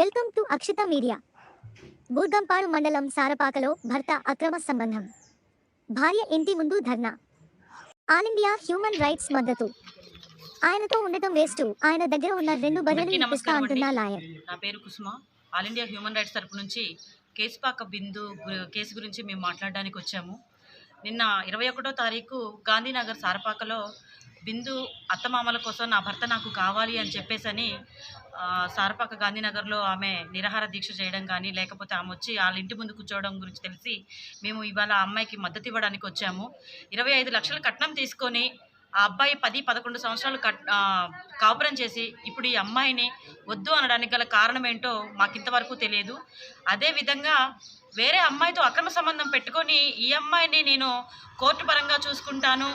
అమృత media. Burgampadu మండలం సారపాకలో భర్త అక్రమ సంబంధం. భార్య ఇంటి ముందు ధర్నా. ఆల్ ఇండియా హ్యూమన్ రైట్స్ మద్దతు. ఆయనతో ఉండటం వేస్ట్. ఆయన దగ్గర ఉన్న రెండు అందరికీ ఇప్పిస్తా నమస్కారం అంటున్నా. లాయర్. నా పేరు Kusuma. All India human rights తరపు నుంచి కేసుపాక బిందు కేసు గురించి మేము మాట్లాడడానికి వచ్చాము. నిన్న ఇరవై ఒకటో తారీఖు గాంధీనగర్ సారపాకలో బిందు అత్తమామల కోసం నా భర్త నాకు కావాలి అని చెప్పేసని ఆ, సారపాక గాంధీనగర్లో ఆమె నిరాహార దీక్ష చేయడం కానీ లేకపోతే ఆమె వచ్చి వాళ్ళ ఇంటి ముందు కూర్చోవడం గురించి తెలిసి మేము ఇవాళ ఆ అమ్మాయికి మద్దతు ఇవ్వడానికి వచ్చాము. ఇరవై ఐదు లక్షల కట్నం తీసుకొని ఆ అబ్బాయి పది పదకొండు సంవత్సరాలు కట్ కాపురం చేసి ఇప్పుడు ఈ అమ్మాయిని వద్దు అనడానికి గల కారణం ఏంటో మాకు ఇంతవరకు తెలియదు అదేవిధంగా వేరే అమ్మాయితో అక్రమ సంబంధం పెట్టుకొని ఈ అమ్మాయిని నేను కోర్టు పరంగా చూసుకుంటాను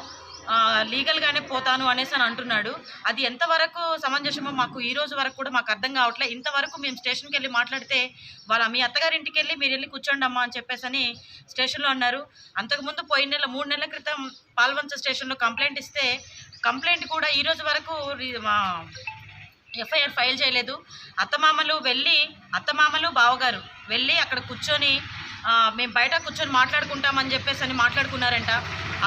లీగల్గానే పోతాను అనేసి అని అంటున్నాడు. అది ఎంతవరకు సమంజసమో మాకు ఈ రోజు వరకు కూడా మాకు అర్థం కావట్లేదు ఇంతవరకు మేము స్టేషన్కి వెళ్ళి మాట్లాడితే వాళ్ళ మీ అత్తగారింటికి వెళ్ళి మీరు వెళ్ళి కూర్చోండి అమ్మా అని చెప్పేసి అని స్టేషన్లో అన్నారు. అంతకుముందు పోయిన నెల మూడు నెలల క్రితం పాల్వంచ స్టేషన్లో కంప్లైంట్ ఇస్తే కంప్లైంట్ కూడా ఈ రోజు వరకు ఎఫ్ఐఆర్ ఫైల్ చేయలేదు. అత్తమామలు వెళ్ళి అత్తమామలు బావగారు వెళ్ళి అక్కడ కూర్చొని మేము బయట కూర్చొని మాట్లాడుకుంటామని చెప్పేసి అని మాట్లాడుకున్నారంట.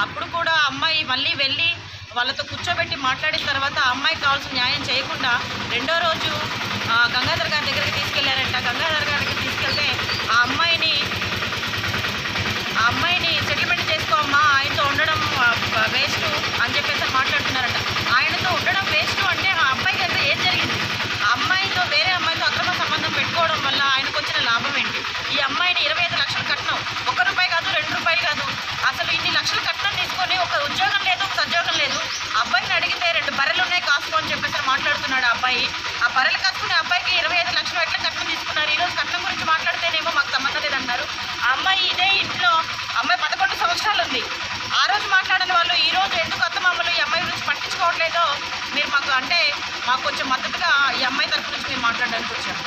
అప్పుడు కూడా అమ్మాయి మళ్ళీ వెళ్ళి వాళ్ళతో కూర్చోబెట్టి మాట్లాడిన తర్వాత ఆ అమ్మాయికి కావాల్సిన న్యాయం చేయకుండా రెండో రోజు గంగాధర్ గారి దగ్గరికి తీసుకెళ్ళారంట. గంగాధర్ గారికి తీసుకెళ్తే ఆ అమ్మాయిని ఆ అమ్మాయిని సెటిల్మెంట్ చేసుకోమ్మా ఆయనతో ఉండడం వేస్ట్ అని చెప్పేసి మాట్లాడుతున్నారంట ఆయనతో ఉండడం వేస్ట్ అంటే ఆ అబ్బాయికి అయితే ఏం జరిగింది ఆ అమ్మాయితో వేరే అమ్మాయితో అక్రమ సంబంధం పెట్టుకోవడం వల్ల ఆయనకు వచ్చిన లాభం ఏంటి ఈ అమ్మాయిని ఇరవై ఐదు లక్షలు కట్నం ఒక్క రూపాయి కాదు రెండు రూపాయలు కాదు అసలు ఇన్ని లక్షలు కట్నం తీసుకొని ఒక ఉద్యోగం లేదు ఒక సద్యోగం లేదు అబ్బాయిని అడిగితే రెండు బర్రెలు ఉన్నాయి కాసుకో అని చెప్పేసి మాట్లాడుతున్నాడు ఆ అబ్బాయి. ఆ బర్రెలు కాసుకునే అబ్బాయికి ఇరవై ఐదు లక్షలు ఎట్లా కట్నం తీసుకున్నారు? ఈరోజు కట్నం గురించి మాట్లాడితేనేమో మాకు సంబంధం లేదన్నారు అమ్మాయి ఇదే ఇంట్లో అమ్మాయి పదకొండు సంవత్సరాలు ఉంది. ఆ రోజు మాట్లాడిన వాళ్ళు ఈ రోజు ఎందుకు అత్తమామలు ఈ అమ్మాయి గురించి పట్టించుకోవట్లేదో మీరు మాకు అంటే మాకు కొంచెం మద్దతుగా ఈ అమ్మాయి తరపు నుంచి మేము మాట్లాడడానికి వచ్చాము